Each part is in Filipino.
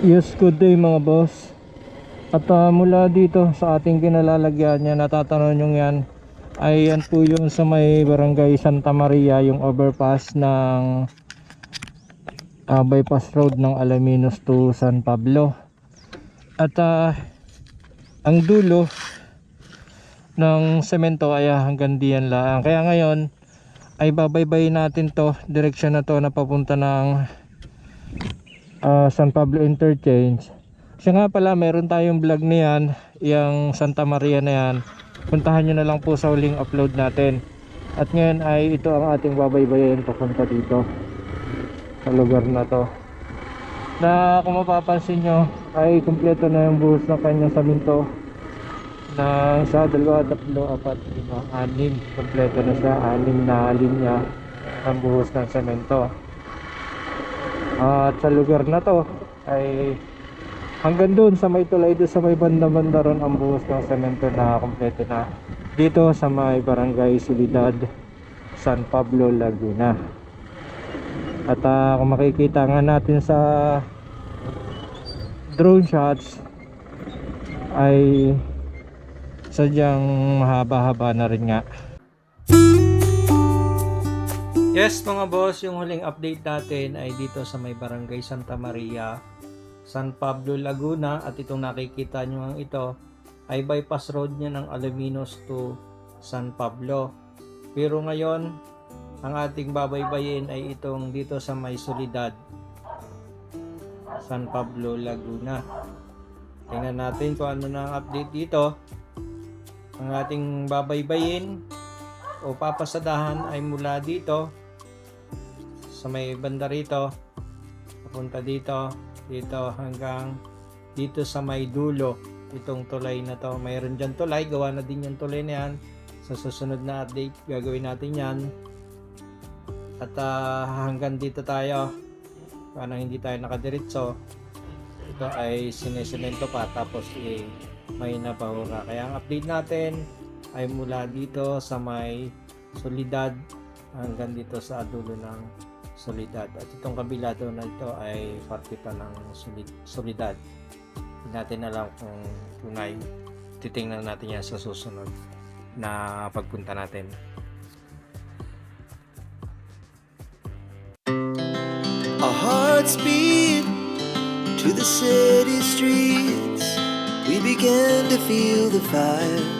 Yes, good day mga boss. At ah, mula dito sa ating kinalalagyan niya, natatanong nyo yan, ay yan po yung sa may barangay Santa Maria, yung overpass ng ah, bypass road ng Alaminos to San Pablo. At ah, ang dulo ng semento ay hanggang diyan lang. Kaya ngayon ay babaybayin natin to, direksyon na to na papunta ng ah, San Pablo Interchange. Siya nga pala, meron tayong vlog na yan, yung Santa Maria na yan. Puntahan nyo na lang po sa huling upload natin. At ngayon ay ito ang ating babaybayin papunta dito sa lugar na to. Na kung mapapansin nyo, ay kumpleto na yung buhos ng kanyang saminto na isa, dalawa, tatlo, apat, lima, anim. Kumpleto na siya, anim na linya ng buhos ng semento. At sa lugar na to ay hanggang doon sa may tulay doon sa may banda-banda ron ang buhos ng semento na kompleto na dito sa may barangay Solidad San Pablo Laguna. At ah, kung makikita nga natin sa drone shots ay sadyang mahaba-haba na rin nga Yes mga boss, yung huling update natin ay dito sa may barangay Santa Maria, San Pablo, Laguna at itong nakikita nyo ang ito ay bypass road niya ng Alaminos to San Pablo. Pero ngayon, ang ating babaybayin ay itong dito sa may Solidad, San Pablo, Laguna. Tingnan natin kung ano na ang update dito. Ang ating babaybayin o papasadahan ay mula dito sa may banda rito papunta dito dito hanggang dito sa may dulo. Itong tulay na to mayroon dyan tulay gawa na din yung tulay na yan. Sa susunod na update gagawin natin yan. At ah, hanggang dito tayo. Para hindi tayo nakadiretso ito ay sinesemento pa tapos eh, may nabahura kaya ang update natin ay mula dito sa may solidad hanggang dito sa dulo ng solidad at itong kabila doon na ito ay parte pa ng solid, solidad hindi natin alam kung tunay titingnan natin yan sa susunod na pagpunta natin Our hearts beat to the city streets. We began to feel the fire.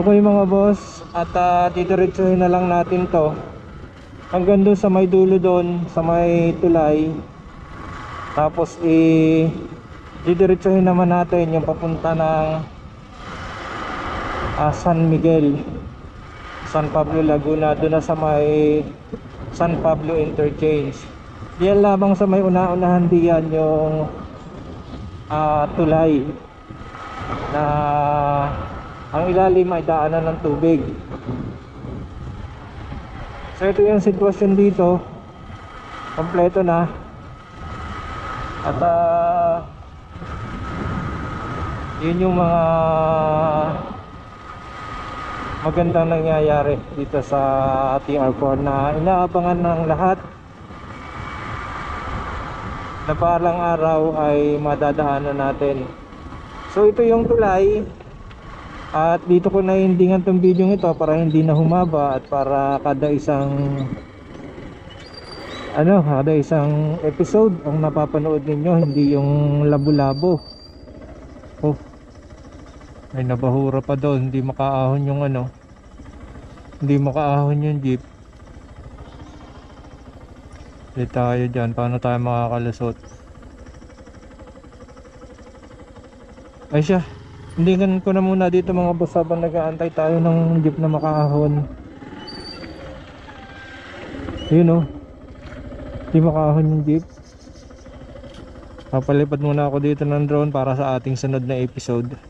Okay mga boss, at uh, didiretsuhin na lang natin to hanggang doon sa may dulo doon, sa may tulay. Tapos i didiretsuhin naman natin yung papunta ng ah, San Miguel, San Pablo Laguna, doon na sa may San Pablo Interchange. Diyan lamang sa may una-unahan diyan yung ah, tulay na ang ilalim ay daanan ng tubig. So ito yung sitwasyon dito. Kompleto na. At ah, yun yung mga magandang nangyayari dito sa ating R4 na inaabangan ng lahat na parang araw ay madadaanan natin. So ito yung tulay at dito ko naiindingan tong video ito para hindi na humaba at para kada isang ano, kada isang episode ang napapanood ninyo, hindi yung labo-labo. Oh. May nabahura pa doon, hindi makaahon yung ano. Hindi makaahon yung jeep. Hindi tayo dyan, paano tayo makakalusot? Ay siya, hindi ko na muna dito mga boss habang nag-aantay tayo ng jeep na makaahon. Yun oh. Hindi makaahon yung jeep. Papalipad muna ako dito ng drone para sa ating sunod na episode.